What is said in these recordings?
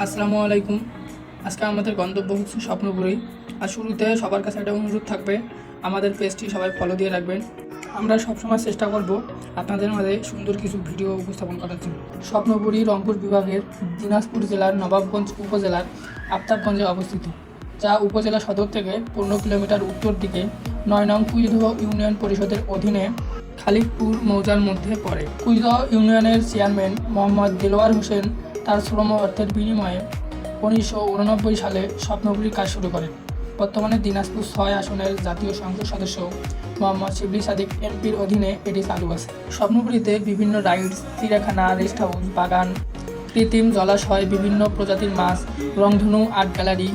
আসসালামু আলাইকুম। আজকে আমাদের গন্তব্য হচ্ছে স্বপ্নপুরী। আর শুরুতে সবার কাছে একটা অনুরোধ থাকবে, আমাদের পেজটি সবাই ফলো দিয়ে রাখবেন। আমরা সবসময় চেষ্টা করব আপনাদের মাঝে সুন্দর কিছু ভিডিও উপস্থাপন করার জন্য। স্বপ্নপুরী রংপুর বিভাগের দিনাজপুর জেলার নবাবগঞ্জ উপজেলার আফতাবগঞ্জে অবস্থিত, যা উপজেলা সদর থেকে পনেরো কিলোমিটার উত্তর দিকে নয় নং কুইদহ ইউনিয়ন পরিষদের অধীনে খালিকপুর মৌজার মধ্যে পড়ে। কুইদহ ইউনিয়নের চেয়ারম্যান মোহাম্মদ দিলওয়ার হোসেন তার শ্রম অর্থের বিনিময়ে উনিশশো উননব্বই সালে স্বপ্নপুরীর কাজ শুরু করেন। বর্তমানে দিনাজপুর ছয় আসনের জাতীয় সংসদ সদস্য মোহাম্মদ শিবলি সাদিক এমপির অধীনে এটি চালু আছে। স্বপ্নপুরীতে বিভিন্ন রাইডস, চিড়িয়াখানা, রেস্ট হাউস, বাগান, কৃত্রিম জলাশয়, বিভিন্ন প্রজাতির মাছ, রংধনু আর্ট গ্যালারি,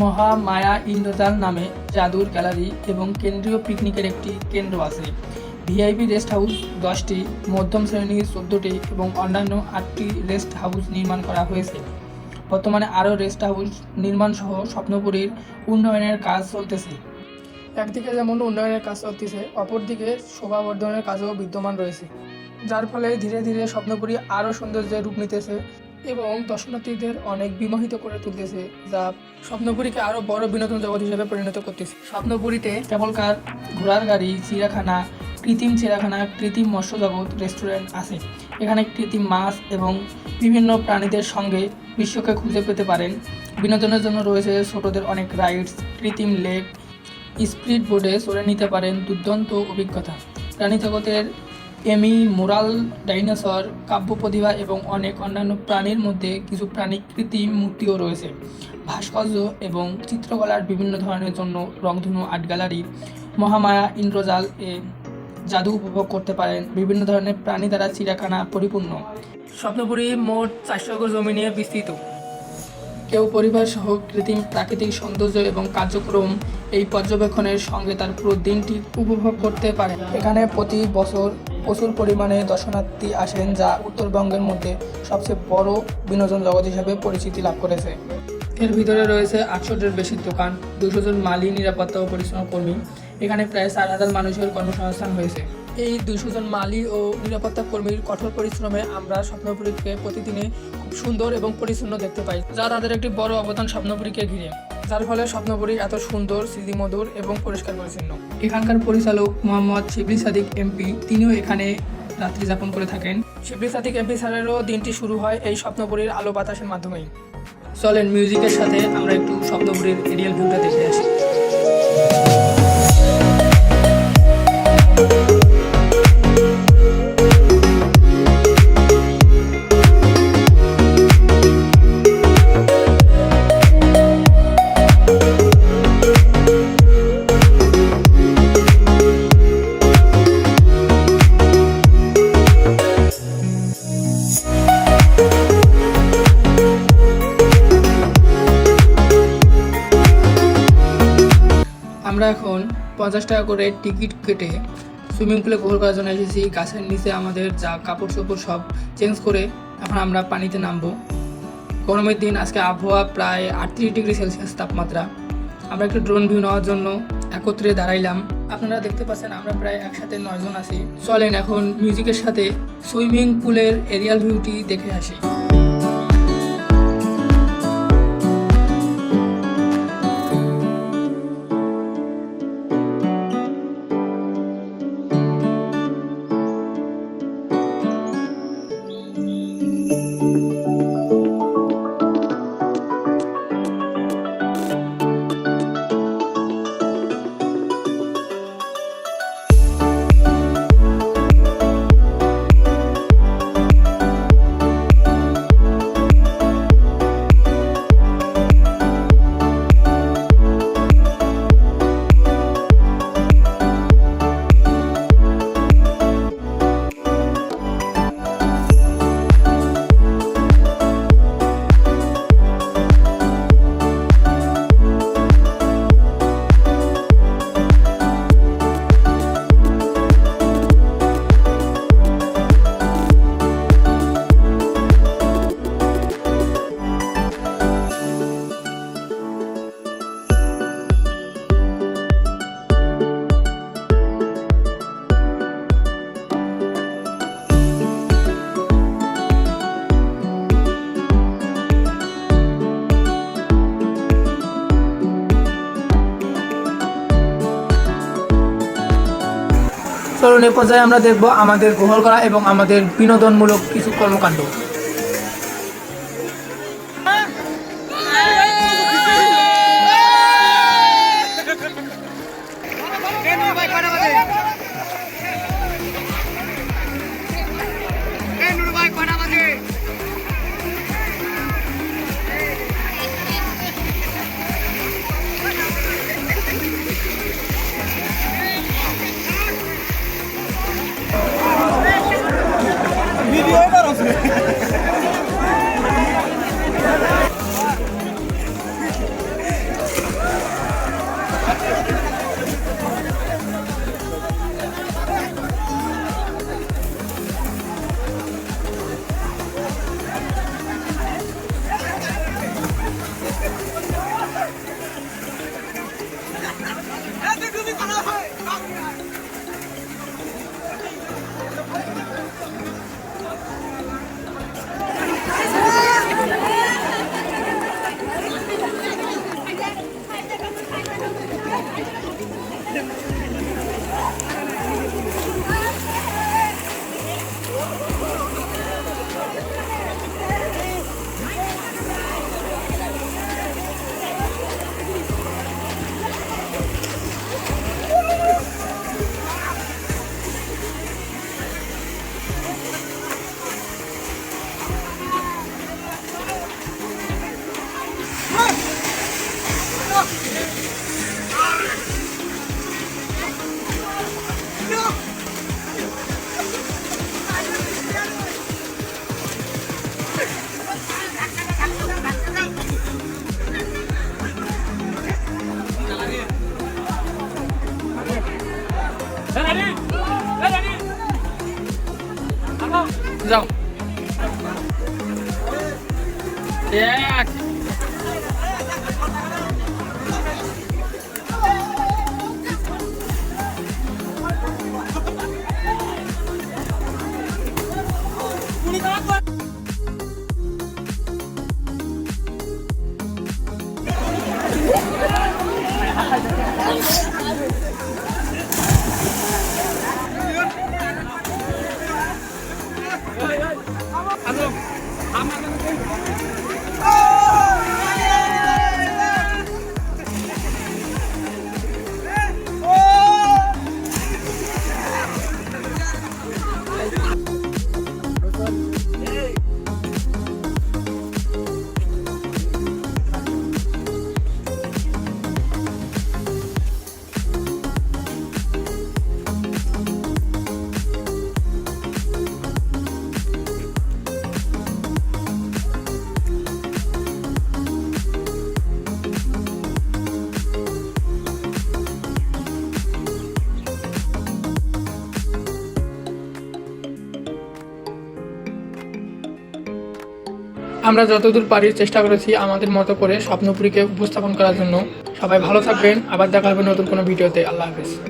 মহামায়া ইন্দ্রজাল নামে জাদুর গ্যালারি এবং কেন্দ্রীয় পিকনিকের একটি কেন্দ্র আছে। ভিআইপি রেস্ট হাউস দশটি, মধ্যম শ্রেণির চোদ্দোটি এবং অন্যান্য আটটি রেস্ট হাউস নির্মাণ করা হয়েছে। বর্তমানে আরও রেস্ট হাউস নির্মাণ সহ স্বপ্নপুরীর উন্নয়নের কাজ চলতেছে। একদিকে যেমন উন্নয়নের কাজ চলতেছে, অপরদিকে শোভাবর্ধনের কাজও বিদ্যমান রয়েছে। যার ফলে ধীরে ধীরে স্বপ্নপুরী আরও সৌন্দর্যের রূপ নিতেছে এবং দর্শনার্থীদের অনেক বিমোহিত করে তুলতেছে, যা স্বপ্নপুরীকে আরও বড় বিনোদন জগৎ হিসেবে পরিণত করতেছে। স্বপ্নপুরীতে কেবল কার, ঘোড়ার গাড়ি, চিড়িয়াখানা কৃত্রিম চিড়িয়াখানা, কৃত্রিম মৎস্য জগৎ রেস্টুরেন্ট আছে। এখানে কৃত্রিম মাছ এবং বিভিন্ন প্রাণীদের সঙ্গে বিশ্বকে খুঁজে পেতে পারেন। বিনোদনের জন্য রয়েছে ছোটদের অনেক রাইডস কৃত্রিম লেক স্পিড বোর্ডে চড়ে নিতে পারেন দুর্দান্ত অভিজ্ঞতা। প্রাণী জগতের এমি, মোরাল, ডাইনোসর কাব্য প্রতিভা এবং অনেক অন্যান্য প্রাণীর মধ্যে কিছু প্রাণী কৃত্রিম মূর্তিও রয়েছে। ভাস্কর্য এবং চিত্রকলার বিভিন্ন ধরনের জন্য রংধনু আর্ট গ্যালারি, মহামায়া ইন্দ্রজাল এ জাদু উপভোগ করতে পারেন। বিভিন্ন ধরনের প্রাণী দ্বারা চিড়িয়াখানা পরিপূর্ণ। স্বপ্নপুরী মোট চারশো একর জমি নিয়ে বিস্তৃত। কেউ পরিবার সহ কৃত্রিম প্রাকৃতিক সৌন্দর্য এবং কার্যক্রম এই পর্যবেক্ষণের সঙ্গে তার পুরো দিনটি উপভোগ করতে পারে এখানে প্রতি বছর প্রচুর পরিমাণে দর্শনার্থী আসেন যা উত্তরবঙ্গের মধ্যে সবচেয়ে বড় বিনোদন জগৎ হিসেবে পরিচিতি লাভ করেছে। এর ভিতরে রয়েছে আটশোটির বেশি দোকান দুশো জন মালি নিরাপত্তা ও পরিশ্রম কর্মী এখানে প্রায় চার হাজার মানুষের কর্মসংস্থান হয়েছে। এই দুশো জন মালি ও নিরাপত্তা কর্মীর কঠোর পরিশ্রমে আমরা স্বপ্নপুরীকে প্রতিদিনে খুব সুন্দর এবং পরিচ্ছন্ন দেখতে পাই। যা তাদের একটি বড় অবদান স্বপ্নপুরীকে ঘিরে। যার ফলে স্বপ্নপুরী এত সুন্দর স্মৃতিমধুর এবং পরিষ্কার পরিচ্ছন্ন। এখানকার পরিচালক মোহাম্মদ শিবলি সাদিক এমপি তিনিও এখানে রাত্রি যাপন করে থাকেন। শিবলি সাদিক এমপি স্যারেরও দিনটি শুরু হয় এই স্বপ্নপুরীর আলো বাতাসের মাধ্যমেই। চলেন মিউজিকের সাথে আমরা একটু স্বপ্নপুরীর এরিয়াল ভিউটা দেখে আসি। আমরা এখন পঞ্চাশ টাকা করে টিকিট কেটে সুইমিং পুলে গোসল করার জন্য এসেছি। গাছের নিচে আমাদের যা কাপড় চোপড় সব চেঞ্জ করে এখন আমরা পানিতে নামবো। গরমের দিন, আজকে আবহাওয়া প্রায় আটত্রিশ ডিগ্রি সেলসিয়াস তাপমাত্রা। আমরা একটু ড্রোন ভিউ নেওয়ার জন্য একত্রে দাঁড়াইলাম। আপনারা দেখতে পাচ্ছেন আমরা প্রায় একসাথে নয়জন আছি। চলেন এখন মিউজিকের সাথে সুইমিং পুলের এরিয়াল ভিউটি দেখে আসি। এ পর্যায়ে আমরা দেখব আমাদের গ্রহণ করা এবং আমাদের বিনোদনমূলক কিছু কর্মকাণ্ড। ハハハ Rồng. Yeah. Thanks. আমরা যতদূর পারি চেষ্টা করেছি আমাদের মতো করে স্বপ্নপুরীকে উপস্থাপন করার জন্য। সবাই ভালো থাকবেন, আবার দেখা হবে নতুন কোনো ভিডিওতে। আল্লাহ হাফেজ।